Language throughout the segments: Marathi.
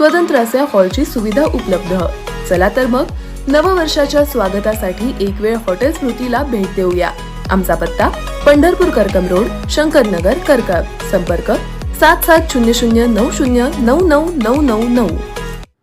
स्वतंत्र असे हॉलची सुविधा उपलब्ध. चला तर मग नववर्षाच्या स्वागतासाठी एक वेळ हॉटेल स्मृतीला भेट देऊया. आमचा पत्ता पंढरपूर करकम रोड शंकरनगर करकम संपर्क सात सात शून्य शून्य नऊ शून्य नऊ नऊ नऊ नऊ नऊ.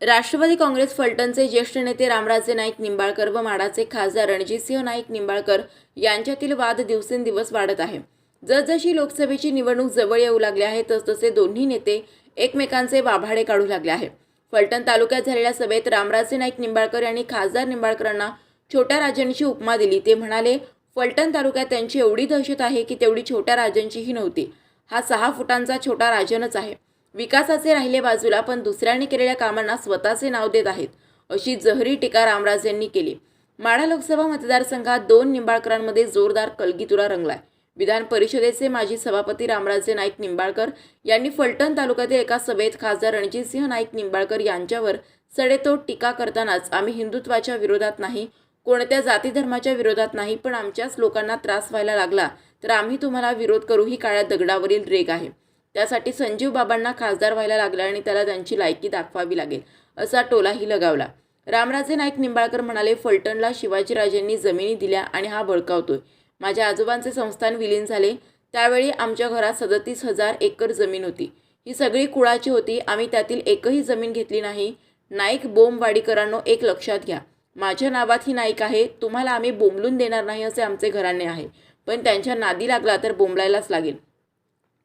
राष्ट्रवादी काँग्रेस फलटणचे ज्येष्ठ नेते रामराजे नाईक निंबाळकर व माडाचे खासदार रणजितसिंह नाईक निंबाळकर यांच्यातील वाद दिवसेंदिवस वाढत आहे. जसजशी लोकसभेची निवडणूक जवळ येऊ लागली आहे तसतसे दोन्ही नेते एकमेकांचे वाभाडे काढू लागले आहे फलटण तालुक्यात झालेल्या सभेत रामराजे नाईक निंबाळकर यांनी खासदार निंबाळकरांना छोट्या राजांची उपमा दिली. ते म्हणाले फलटण तालुक्यात त्यांची एवढी दहशत आहे की तेवढी छोट्या राजांचीही नव्हती. हा सहा फुटांचा छोटा राजनच आहे. विकासाचे राहिले बाजूला पण दुसऱ्यांनी केलेल्या कामांना स्वतःचे नाव देत आहेत अशी जहरी टीका रामराज यांनी केली. माढा लोकसभा मतदारसंघात दोन निंबाळकरांमध्ये जोरदार कलगीतुरा रंगलाय. विधान परिषदेचे माजी सभापती रामराजे नाईक निंबाळकर यांनी फलटण तालुक्यातील एका सभेत खासदार रणजितसिंह नाईक निंबाळकर यांच्यावर सडेतोड टीका करतानाच आम्ही हिंदुत्वाच्या विरोधात नाही कोणत्या जाती धर्माच्या विरोधात नाही पण आमच्याच लोकांना त्रास व्हायला लागला तर आम्ही तुम्हाला विरोध करू ही काळ्या दगडावरील रेग आहे. त्यासाठी संजीव बाबांना खासदार व्हायला लागला आणि त्याला त्यांची लायकी दाखवावी लागेल असा टोलाही लगावला. रामराजे नाईक निंबाळकर म्हणाले फलटणला शिवाजीराजेंनी जमिनी दिल्या आणि हा बळकावतोय. माझ्या आजोबांचे संस्थान विलीन झाले. त्यावेळी आमच्या घरात सदतीस हजार एकर जमीन होती. ही सगळी कुळाची होती. आम्ही त्यातील एकही जमीन घेतली नाही. नाईक बोंबवाडीकरांनो एक लक्षात घ्या. माझ्या नावात ही नाईक आहे. तुम्हाला आम्ही बोंबलून देणार नाही असे आमचे घराणे आहे. पण त्यांच्या नादी लागला तर बोंबलायलाच लागेल.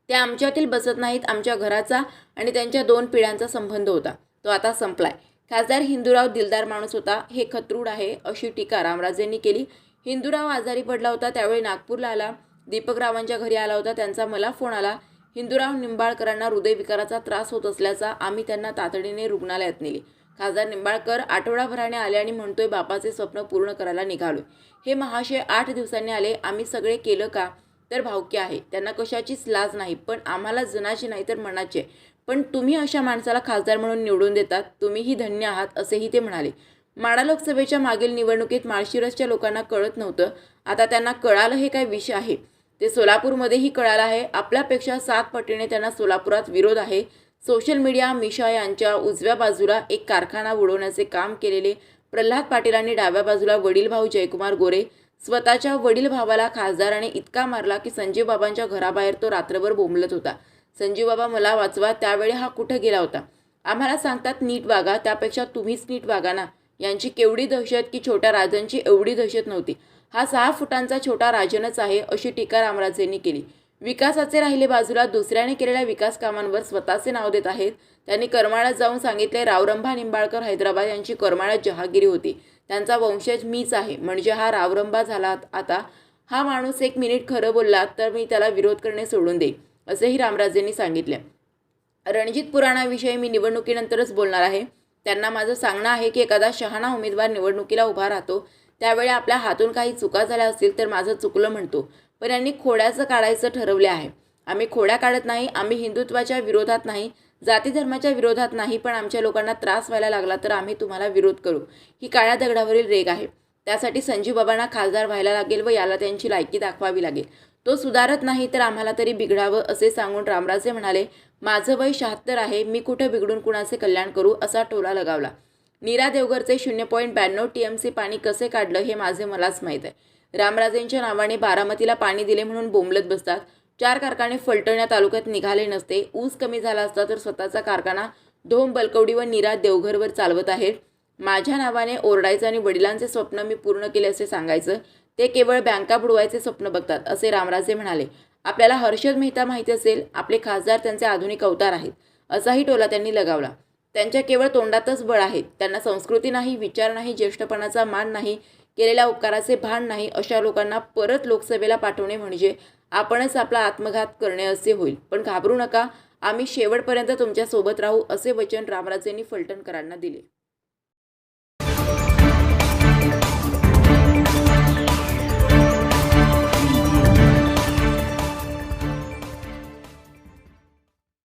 त्या आमच्यातील बसत नाहीत. आमच्या घराचा आणि त्यांच्या दोन पिढ्यांचा संबंध होता. तो आता संपलाय. खासदार हिंदूराव दिलदार माणूस होता. हे खत्रूड आहे अशी टीका रामराजेंनी केली. हिंदूराव आजारी पडला होता त्यावेळी नागपूरला आला. दीपकरावांच्या घरी आला होता त्यांचा मला फोन आला. हिंदूराव निंबाळकरांना हृदयविकाराचा त्रास होत असल्याचा आम्ही त्यांना तातडीने रुग्णालयात नेले. खासदार निंबाळकर आठवडाभराने आले आणि म्हणतोय बापाचे स्वप्न पूर्ण करायला निघालोय. हे महाशय आठ दिवसांनी आले. आम्ही सगळे केलं का? तर भावकी आहे. त्यांना कशाचीच लाज नाही. पण आम्हाला जनाची नाही तर मनाची आहे. पण तुम्ही अशा माणसाला खासदार म्हणून निवडून देतात. तुम्हीही धन्य आहात असेही ते म्हणाले. माडा लोकसभेच्या मागील निवडणुकीत माळशिरसच्या लोकांना कळत नव्हतं. आता त्यांना कळालं हे काय विषय आहे. ते सोलापूरमध्येही कळालं आहे. आपल्यापेक्षा सात पटीने त्यांना सोलापुरात विरोध आहे. सोशल मीडिया मिशा यांच्या उजव्या बाजूला एक कारखाना उडवण्याचे काम केलेले प्रल्हाद पाटीलांनी डाव्या बाजूला वडील भाऊ जयकुमार गोरे. स्वतःच्या वडील भावाला खासदाराने इतका मारला की संजीव बाबांच्या घराबाहेर तो रात्रभर बोंबलत होता. संजीव बाबा मला वाचवा त्यावेळी हा कुठं गेला होता? आम्हाला सांगतात नीट वागा त्यापेक्षा तुम्हीच नीट वागा ना. यांची केवढी दहशत की छोट्या राजांची एवढी दहशत नव्हती. हा सहा फुटांचा छोटा राजनच आहे अशी टीका रामराजेंनी केली. विकासाचे राहिले बाजूला दुसऱ्याने केलेल्या विकास कामांवर स्वतःचे नाव देत आहेत. त्यांनी करमाळ्यात जाऊन सांगितले रावरंभा निंबाळकर हैदराबाद यांची करमाळ्यात जहागिरी होती. त्यांचा वंशज मीच आहे. म्हणजे हा रावरंभा झाला आता. हा माणूस एक मिनिट खरं बोलला तर मी त्याला विरोध करणे सोडून देईन असेही रामराजेंनी सांगितले. रणजित पुराणाविषयी मी निवडणुकीनंतरच बोलणार आहे. त्यांना माझं सांगणं आहे की एखादा शहाणा उमेदवार निवडणुकीला उभा राहतो त्यावेळी आपल्या हातून काही चुका झाल्या असतील तर माझं चुकलं म्हणतो. पण यांनी खोड्याचं काढायचं ठरवले आहे. आम्ही खोड्या काढत नाही आम्ही हिंदुत्वाच्या विरोधात नाही जाती धर्माच्या विरोधात नाही पण आमच्या लोकांना त्रास व्हायला लागला तर आम्ही तुम्हाला विरोध करू. ही काळ्या दगडावरील रेग आहे. त्यासाठी संजीव बाबांना खासदार व्हायला लागेल व याला त्यांची लायकी दाखवावी लागेल. तो सुधारत नाही तर आम्हाला तरी बिघडावं असे सांगून रामराजे म्हणाले माझं वय शहात्तर आहे मी कुठं बिघडून कुणाचे कल्याण करू? असा टोला लगावला. नीरा देवगरचे शून्य पॉईंट ब्याण्णव टी एम सी पाणी कसे काढलं हे माझे मलाच माहीत आहे. रामराजेंच्या नावाने बारामतीला पाणी दिले म्हणून बोंबलत बसतात. चार कारखाने फलटण या तालुक्यात निघाले नसते. ऊस कमी झाला असता तर स्वतःचा कारखाना धोम बलकवडी व नीरा देवघरवर चालवत आहेत. माझ्या नावाने ओरडायचं आणि वडिलांचे स्वप्न मी पूर्ण केले असे सांगायचं. ते केवळ बँका बुडवायचे स्वप्न बघतात असे रामराजे म्हणाले. आपल्याला हर्षद मेहता माहिती असेल आपले खासदार त्यांचे आधुनिक अवतार आहेत. असाही टोला त्यांनी लगावला. त्यांच्या केवळ तोंडातच बळ आहेत त्यांना संस्कृती नाही विचार नाही ज्येष्ठपणाचा मान नाही केलेल्या उपकाराचे भान नाही अशा लोकांना परत लोकसभेला पाठवणे म्हणजे आपणच आपला आत्मघात करणे असे होईल. पण घाबरू नका आम्ही शेवटपर्यंत तुमच्यासोबत राहू असे वचन रामराजेंनी फलटणकरांना दिले.